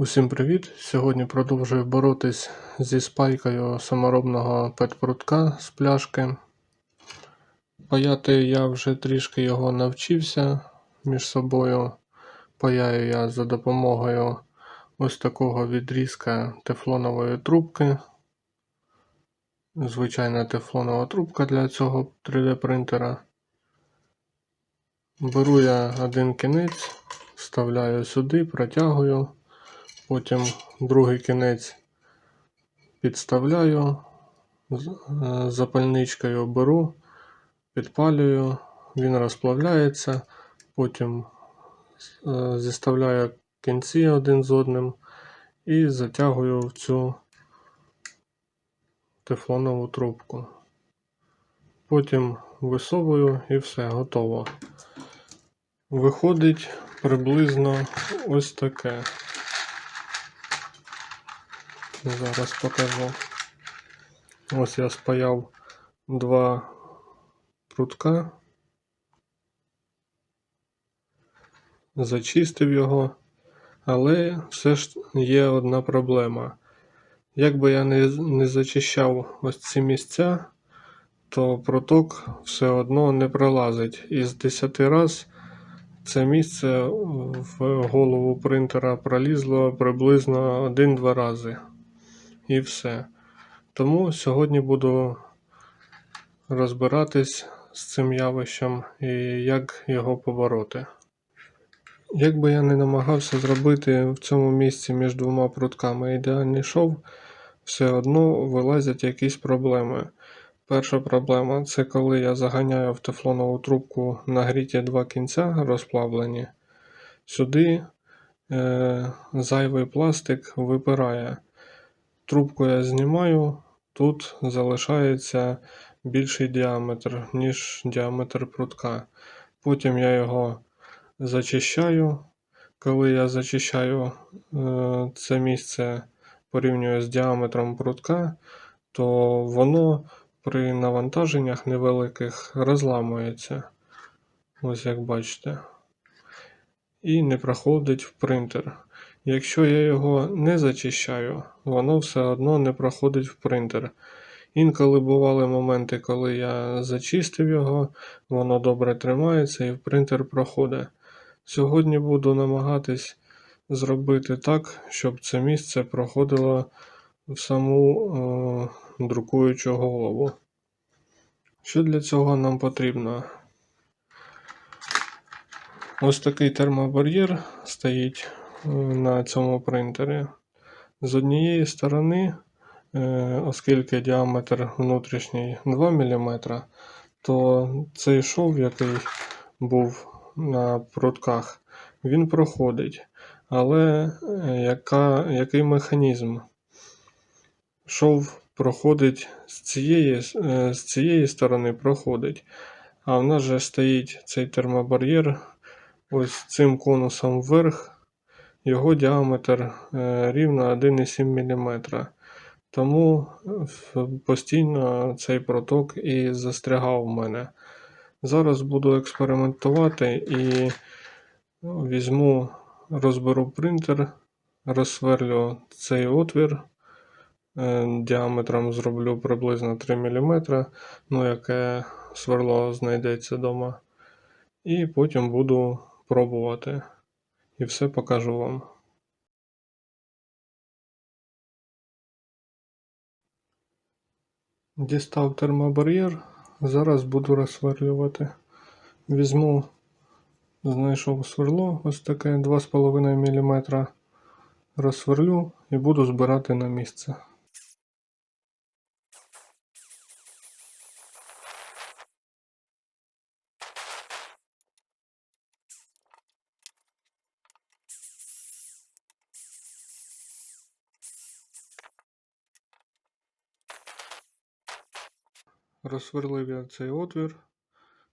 Усім привіт! Сьогодні продовжую боротись зі спайкою саморобного петпрутка з пляшки. Паяти я вже трішки його навчився між собою. Паяю я за допомогою ось такого відрізка тефлонової трубки. Звичайна тефлонова трубка для цього 3D принтера. Беру я один кінець, вставляю сюди, протягую. Потім другий кінець підставляю, е, запальничкою беру, підпалюю, він розплавляється, потім е, зіставляю кінці один з одним і затягую в цю тефлонову трубку. Потім висовую і все, готово. Виходить приблизно ось таке. Зараз покажу. Ось я спаяв два прутка, зачистив його, але все ж є одна проблема. Як би я не, не зачищав ось ці місця, то проток все одно не пролазить. Із 10 раз це місце в голову принтера пролізло приблизно 1-2 рази і все. Тому сьогодні буду розбиратись з цим явищем і як його побороти. Як би я не намагався зробити в цьому місці між двома прутками ідеальний шов, все одно вилазять якісь проблеми. Перша проблема це коли я заганяю в тефлонову трубку нагріті два кінця розплавлені. Сюди е, зайвий пластик випирає. Трубку я знімаю, тут залишається більший діаметр, ніж діаметр прутка. Потім я його зачищаю. Коли я зачищаю е, це місце порівнюю з діаметром прутка, то воно при навантаженнях невеликих розламується. Ось як бачите. І не проходить в принтер. Якщо я його не зачищаю, воно все одно не проходить в принтер. Інколи бували моменти, коли я зачистив його, воно добре тримається і в принтер проходить. Сьогодні буду намагатись зробити так, щоб це місце проходило в саму е, друкуючу голову. Що для цього нам потрібно? Ось такий термобар'єр стоїть на цьому принтері. З однієї сторони, е, оскільки діаметр внутрішній 2 мм, то цей шов, який був на прутках, він проходить. Але е, яка, який механізм? Шов проходить з цієї, е, з цієї сторони проходить, а в нас же стоїть цей термобар'єр ось цим конусом вверх. Його діаметр е, рівно 1,7 мм. Тому постійно цей проток і застрягав в мене. Зараз буду експериментувати і візьму, розберу принтер, розсверлю цей отвір. е, Діаметром зроблю приблизно 3 мм, ну яке сверло знайдеться вдома. І потім буду пробувати. І все покажу вам. Дістав термобар'єр. Зараз буду розсверлювати. Візьму, знайшов сверло, ось таке 2,5 мм. Розсверлю і буду збирати на місце. Розсверлив я цей отвір.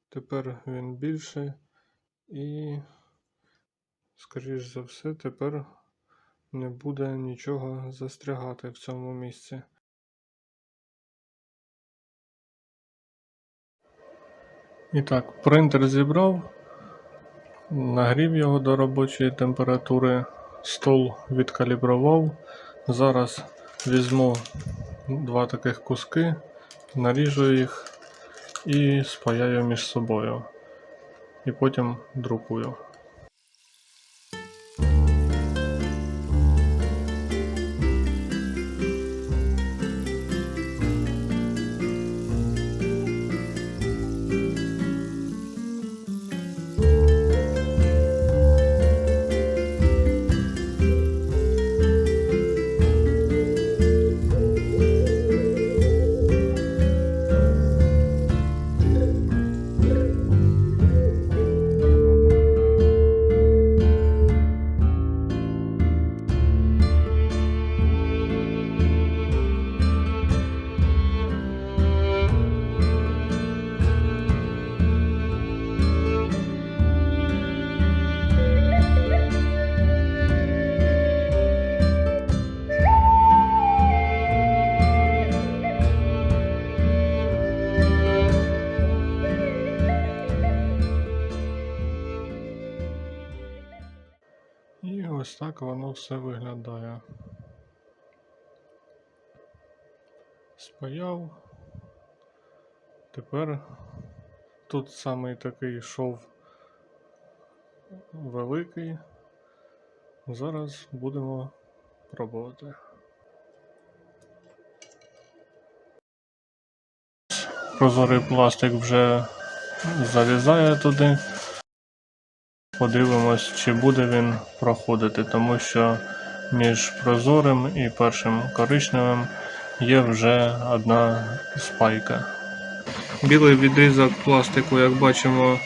Тепер він більший і, скоріш за все, тепер не буде нічого застрягати в цьому місці. І так, принтер зібрав, нагрів його до робочої температури стол відкалібрував. Зараз візьму два таких куски, наріжу їх і спаяю між собою. І потім друкую. Ось так воно все виглядає. Спаяв. Тепер тут самий такий шов великий. Зараз будемо пробувати. Прозорий пластик вже залізає туди. Подивимось, чи буде він проходити, тому що між прозорим і першим коричневим є вже одна спайка. Білий відрізок пластику, як бачимо,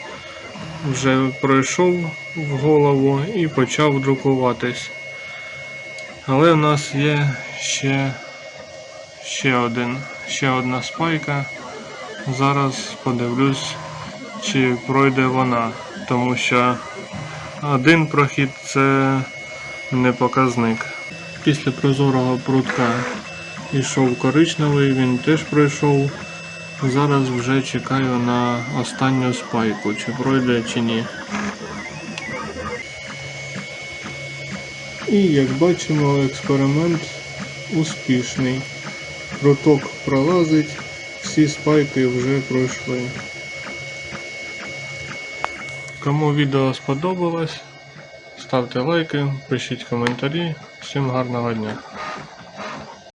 вже пройшов в голову і почав друкуватись. Але в нас є ще, ще, один, ще одна спайка. Зараз подивлюсь, чи пройде вона, тому що один прохід це не показник. Після прозорого прутка йшов коричневий, він теж пройшов. Зараз вже чекаю на останню спайку, чи пройде чи ні. І як бачимо, експеримент успішний. Пруток пролазить, всі спайки вже пройшли. Кому відео сподобалось, ставте лайки, пишіть коментарі. Всім гарного дня!